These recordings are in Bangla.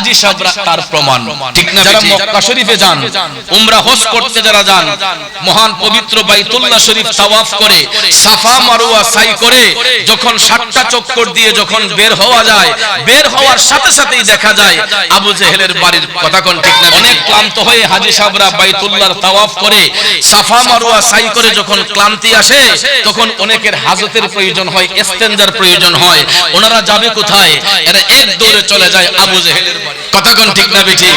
হাজি সাহেবরা তার প্রমাণ। ঠিক না যারা মক্কা শরীফে যান উমরা হজ করতে যারা যান মহান পবিত্র বাইতুল্লাহ শরীফ তাওয়াফ করে সাফা মারওয়া সাই করে যখন সাতটা চক্কর দিয়ে যখন বের হওয়া যায় বের হওয়ার সাথে সাথেই দেখা যায় আবু জেহেলের বাড়ির কথা কোন ঠিক না অনেক ক্লান্ত হয়ে হাজি সাহেবরা বাইতুল্লাহর তাওয়াফ করে সাফা মারওয়া সাই করে যখন ক্লান্তি আসে তখন অনেকের হাজতের প্রয়োজন হয় ইস্তেনজার প্রয়োজন হয় ওনারা যাবে কোথায়? এরা এক দৌড়ে চলে যায় আবু জেহেলের বাড়ি কথা কোন ঠিক না বেঠিক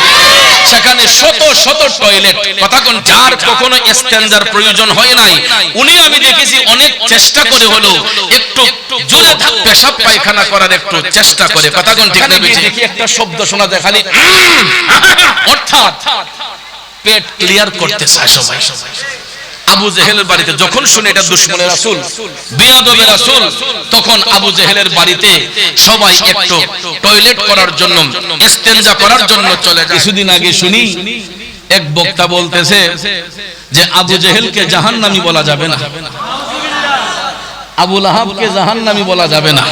সেখানে শত শত টয়লেট কথা কোন যার কখনো ইস্তেনজার প্রয়োজন হয় নাই। উনি আমি দেখেছি অনেক চেষ্টা করে হলো। একটু জোরে পেশাব পায়খানা করার একটু চেষ্টা করে। কথা কোন ঠিক না বেঠিক একটা শব্দ শোনা যায় খালি অর্থাৎ পেট ক্লিয়ার করতে চায় সবাই। আবু জেহেলের বাড়িতে যখন শুনে এটা দুশ্মনের রাসূল, বিয়াদবের রাসূল, তখন আবু জেহেলের বাড়িতে সবাই একটু টয়লেট করার জন্য ইস্তেনজা করার জন্য চলে যায়। কিছুদিন আগে শুনি এক বক্তা বলতেছে যে আবু জেহেলকে জাহান্নামী বলা যাবে না। আবু লাহাবকে জাহান্নামী বলা যাবে না।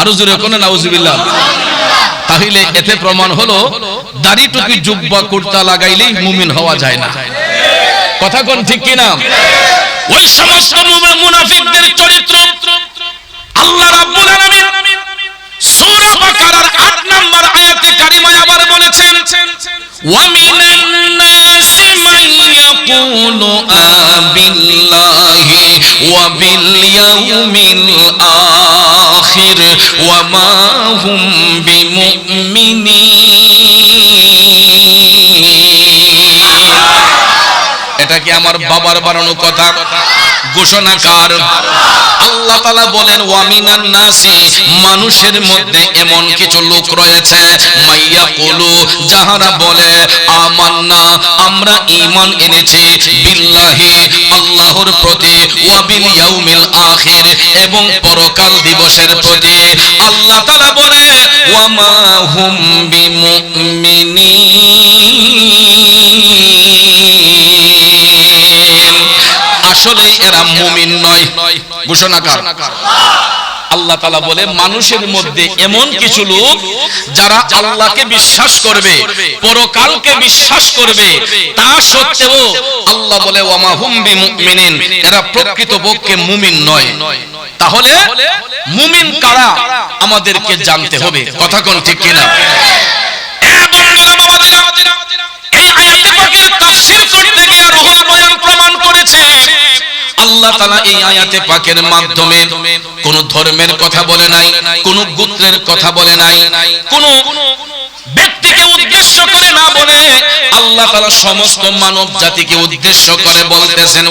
আরও জোরে কোনে নাউজুবিল্লাহ। তাহলে এতে প্রমাণ হলো, দাড়ি টুপি জুব্বা কুর্তা লাগাইলেই মুমিন হওয়া যায় না। কথা কোন ঠিক কিনা? ওই সমস্ত মুনাফিকদের চরিত্র। আল্লাহ রাব্বুল আলামিন সূরা বাকারার 8 নম্বর আয়াতে কারিমায় আবার বলেছেন ওয়া মিনান নাসি মান ইয়াকুলু আবিল্লাহি ওয়া বিল ইয়াউমিল আখির ওয়া মা হুম বিমুমিনিন। এটা কি আমার বাবার বানানো কথা? ঘোষণাকার আল্লাহ তালা বলেন ওয়ামিনান নাসি, মানুষের মধ্যে এমন কিছু লোক রয়েছে, মাইয়া কুলু, যাহারা বলে, আমান্না, আমরা ঈমান এনেছি, বিল্লাহি, আল্লাহর প্রতি, ওয়া বিল ইয়াউমিল আখির, এবং পরকাল দিবসের প্রতি। আল্লাহ তাআলা বলে ওয়া মা হুম বিমুমিনিন। আসলে এরা মুমিন নয়। ঘোষণাকার। আল্লাহ তালা বলে মানুষের মধ্যে এমন কিছু লোক যারা আল্লাহকে বিশ্বাস করবে পরকালকে বিশ্বাস করবে তা সত্ত্বেও আল্লাহ বলে ওয়ামা হুম বিমুমিনিন। এরা প্রকৃত পক্ষে মুমিন নয়। তাহলে মুমিন কারা? আমাদেরকে জানতে হবে। কথা কোন ঠিক কিনা? আল্লাহ এই আয়াতে পাকের মাধ্যমে কোন ধর্মের কথা বলে নাই, কোন গোত্রের কথা বলে নাই, কোন ব্যক্তিকে উদ্দেশ্য করে না বলে আল্লাহ সমস্ত মানব জাতিকে উদ্দেশ্য করে বলতেছেন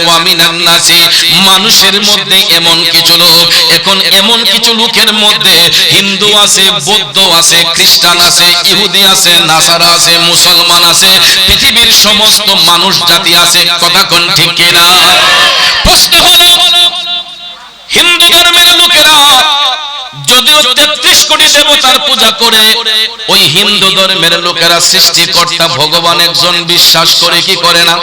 নাসি মানুষের মধ্যে এমন কিছু লোক, এখন এমন কিছু লোকের মধ্যে হিন্দু আছে, বৌদ্ধ আছে, খ্রিস্টান আছে, ইহুদি আছে, নাসারা আছে, মুসলমান আছে, পৃথিবীর সমস্ত মানুষ জাতি আছে, কথা কোন ঠিক কিনা? প্রশ্ন হলো হিন্দু ধর্মের লোকেরা, যদিও তেত্রিশ কোটি দেবতার পূজা করে, ওই হিন্দু ধর্মের লোকেরা সৃষ্টিকর্তা ভগবান একজন বিশ্বাস করে কি করে না?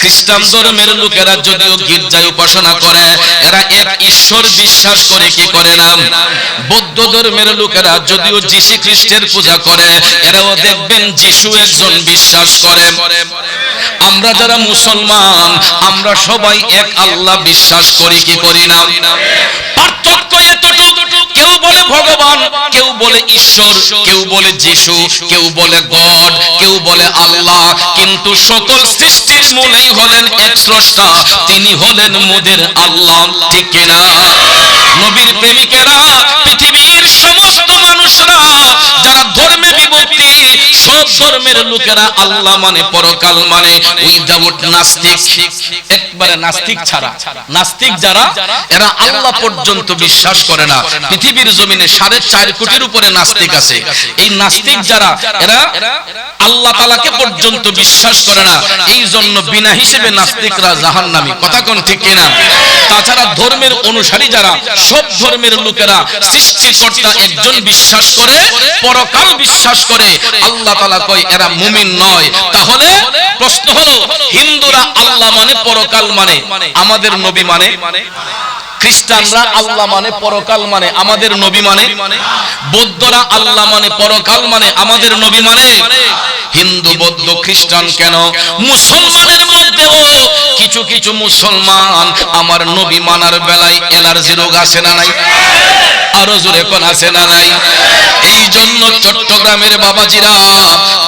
খ্রিস্টান ধর্মের লোকেরা যদিও গির্জায় উপাসনা করে, এরা এক ঈশ্বর বিশ্বাস করে কি করে না? বৌদ্ধ ধর্মের লোকেরা যদিও যিশু খ্রিস্টের পূজা করে, এরাও দেখবেন যিশু একজন বিশ্বাস করে। আমরা যারা মুসলমান, আমরা সবাই এক আল্লাহ বিশ্বাস করি কি করি না? পার্থক্য বলে ভগবান, কেউ বলে ঈশ্বর, কেউ বলে যিশু, কেউ বলে গড, কেউ বলে আল্লাহ, কিন্তু সকল সৃষ্টির মূলেই হলেন এক স্রষ্টা, তিনি হলেন মোদের আল্লাহ কিনা? নবীর প্রেমিকেরা, পৃথিবীর সমস্ত মানুষরা, যারা ধর্মে বিভক্তি সব ধর্মের লোকেরা আল্লাহ মানে পরকাল মানে উইদাউট নাস্তিক। একবারে নাস্তিক ছাড়া। নাস্তিক যারা, এরা আল্লাহ পর্যন্ত বিশ্বাস করে না। পৃথিবীর জমিনে সাড়ে চার কোটির উপরে নাস্তিক আছে। এই নাস্তিক যারা, এরা আল্লাহ তালাকে পর্যন্ত বিশ্বাস করে না। এই জন্য বিনা হিসেবে নাস্তিকরা জাহান্নামী। কথা কোন ঠিক কিনা? তাছাড়া ধর্মের অনুসারী যারা, সব ধর্মের লোকেরা সৃষ্টিকর্তা একজন বিশ্বাস করে, পরকাল বিশ্বাস করে। আল্লাহ তাআলা কয়, এরা মুমিন নয়। তাহলে প্রশ্ন হলো, হিন্দুরা আল্লাহ মানে পরকাল মানে আমাদের নবী মানে? খ্রিস্টানরা আল্লাহ মানে পরকাল মানে আমাদের নবী মানে? বৌদ্ধরা আল্লাহ মানে পরকাল মানে আমাদের নবী মানে? হিন্দু, বৌদ্ধ খ্রিস্টান কেন? মুসলমানের মধ্যেও কিছু কিছু মুসলমান আমার নবী মানার বেলায় এলার্জি রোগ আসে না নাই? আরও জোরে কোন আছে না নাই? এই জন্য চট্টগ্রামের বাবাজিরা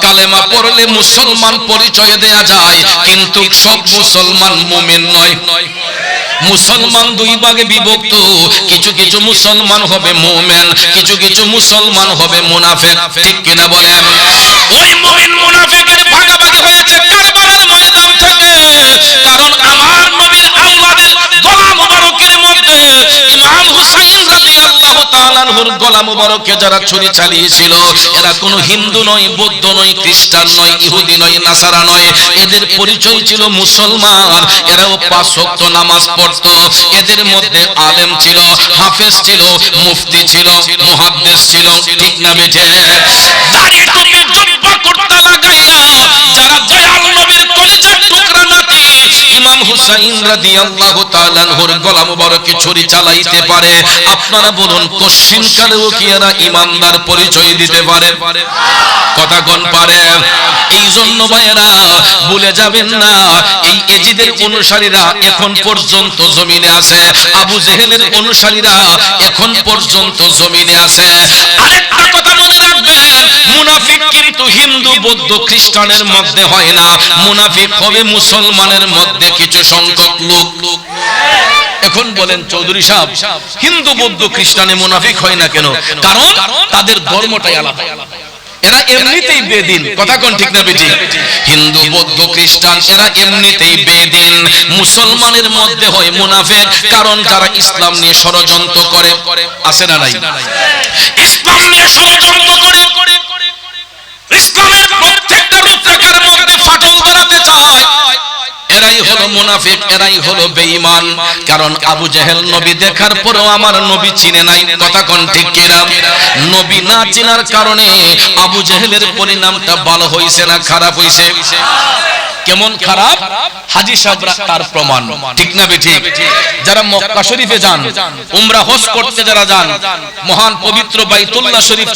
কালেমা পড়লে মুসলমান পরিচয় দেয়া যায়, কিন্তু সব মুসলমান মুমিন নয়। মুসলমান দুই ভাগে বিভক্ত। কিছু কিছু মুসলমান হবে মোমেন, কিছু কিছু মুসলমান হবে মুনাফেক। ঠিক কিনা বলেন? ওই মোমেন মুনাফেকের ভাগাভাগি আনহুর গলা মুবারকে যারা ছুরি চালিয়েছিল, এরা কোনো হিন্দু নয়, বৌদ্ধ নয়, খ্রিস্টান নয়, ইহুদি নয়, নাসারা নয়। এদের পরিচয় ছিল মুসলমান। এরাও পাঁচ নামাজ পড়ত। এদের মধ্যে আলেম ছিল, হাফেজ ছিল, মুফতি ছিল, মুহাদ্দিস ছিল। ঠিক না বেঠে? ইমাম হুসাইন রাদিয়াল্লাহু তাআলা আনহুর গলা মুবারকে ছুরি চালাইতে পারে। আপনারা বলুন কশিন কালেও কি এরা ইমানদার পরিচয় দিতে পারে? কথা কোন পারে। এই জন্য ভাইয়েরা, ভুলে যাবেন না, এই এজিদের অনুসারীরা এখন পর্যন্ত জমিনে আছে। আবু জেহেলের অনুসারীরা এখন পর্যন্ত জমিনে আছে। আরেকটা কথা বৌদ্ধ খ্রিস্টানের মধ্যে হয় না। মুনাফিক হবে মুসলমানের মধ্যে কিছু সংখ্যক লোক। এখন বলেন চৌধুরী সাহেব, হিন্দু বৌদ্ধ খ্রিস্টানে মুনাফিক হয় না কেন? কারণ তাদের ধর্মটাই আলাদা। এরা এমনিতেই বেদিন। কথা কোন ঠিক না বেটি হিন্দু বৌদ্ধ খ্রিস্টান, এরা এমনিতেই বেদিন। মুসলমানের মধ্যে হয় মুনাফিক, কারণ যারা ইসলাম নিয়ে ষড়যন্ত্র করে। আছে না নাই? ইসলাম নিয়ে ষড়যন্ত্র করে। ইসলামের হলো মুনাফিক এরাই হলো বেঈমান। কারণ আবু জেহেল নবী দেখার পরেও আমার নবী চিনে নাই। কথা কোন ঠিক কিনা? নবী না কারণে আবু পরিণামটা ভালো হইছে না খারাপ হইছে? কেমন খারাপ? হাজি সাহেবরা তার প্রমাণ। ঠিক না যারা মক্কা শরীফে যান, উমরা হজ করতে যারা যান, মহান পবিত্র বাইতুল্লাহ শরীফ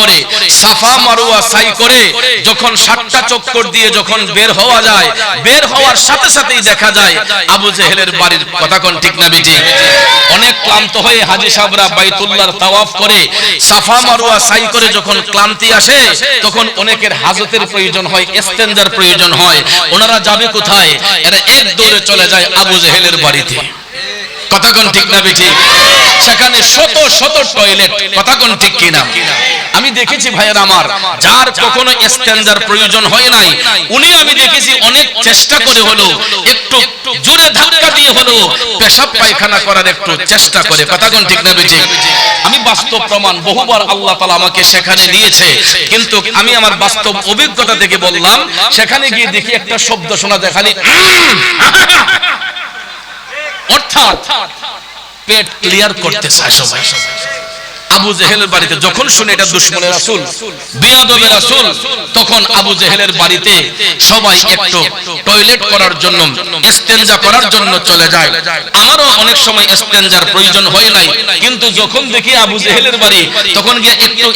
করে, সাফা মারওয়া সাই করে, যখন সাতটা চক্কর দিয়ে যখন বের হওয়া যায়, বের হওয়ার সাথে সাথে সাথেই দেখা যায়, আবু জেহেলের বাড়ির কথা কোন ঠিক না বেটি অনেক ক্লান্ত হয়ে হাজি সাহেবরা বাইতুল্লাহর তাওয়াফ করে, সাফা মারুয়া সাই করে যখন ক্লান্তি আসে, তখন অনেকের হাজতের প্রয়োজন হয় ইস্তেনজার প্রয়োজন হয়। ওনারা যাবে কোথায়? এরা এক দৌড়ে চলে যায় আবু জেহেলের বাড়িতে। কথা কোন ঠিক না, বেঠি? সেখানে শত শত টয়লেট কথা কোন ঠিক কিনা? আমি দেখেছি ভাইয়ের আমার, যার কখনো স্ট্যান্ডার প্রয়োজন হয় নাই। উনি আমি দেখেছি অনেক চেষ্টা করে হলো একটু জোরে ধাক্কা দিয়ে হলো পেশাব পায়খানা করার একটু চেষ্টা করে। কথা কোন ঠিক না, বেঠি? আমি বাস্তব প্রমাণ বহুবার আল্লাহ তালা আমাকে সেখানে নিয়েছে কিন্তু আমি আমার বাস্তব অভিজ্ঞতা থেকে বললাম, সেখানে গিয়ে দেখি একটা শব্দ শোনা যায় খালি অর্থাৎ পেট ক্লিয়ার করতে চায় সবাই। আবু জেহেলের বাড়িতে যখন শুনে এটা দুশ্মনের রাসূল, বিয়াদবের রাসূল, তখন আবু জেহেলের বাড়িতে সবাই একটু টয়লেট করার জন্য ইস্তেনজা করার জন্য চলে যায়। আমারও অনেক সময় ইস্তেনজার প্রয়োজন হয় নাই, কিন্তু যখন দেখি আবু জেহেলের বাড়ি, তখন গিয়ে একটু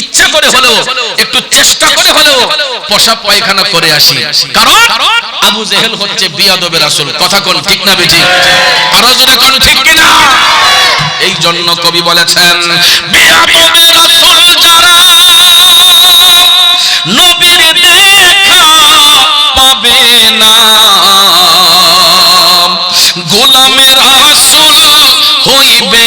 ইচ্ছা করে হলেও, একটু চেষ্টা করে হলেও, পোশাক পায়খানা করে আসি। কারণ? আবু জেহেল হচ্ছে বিয়াদবের রাসূল। কথা কোন ঠিক না বেজি আরও জোরে কোন ঠিক কিনা? এই জন্য কবি বলেছেন, বিয়াদবের রাসূল যারা নবীর দেখা পাবে না, গোলামের রাসূল হইবে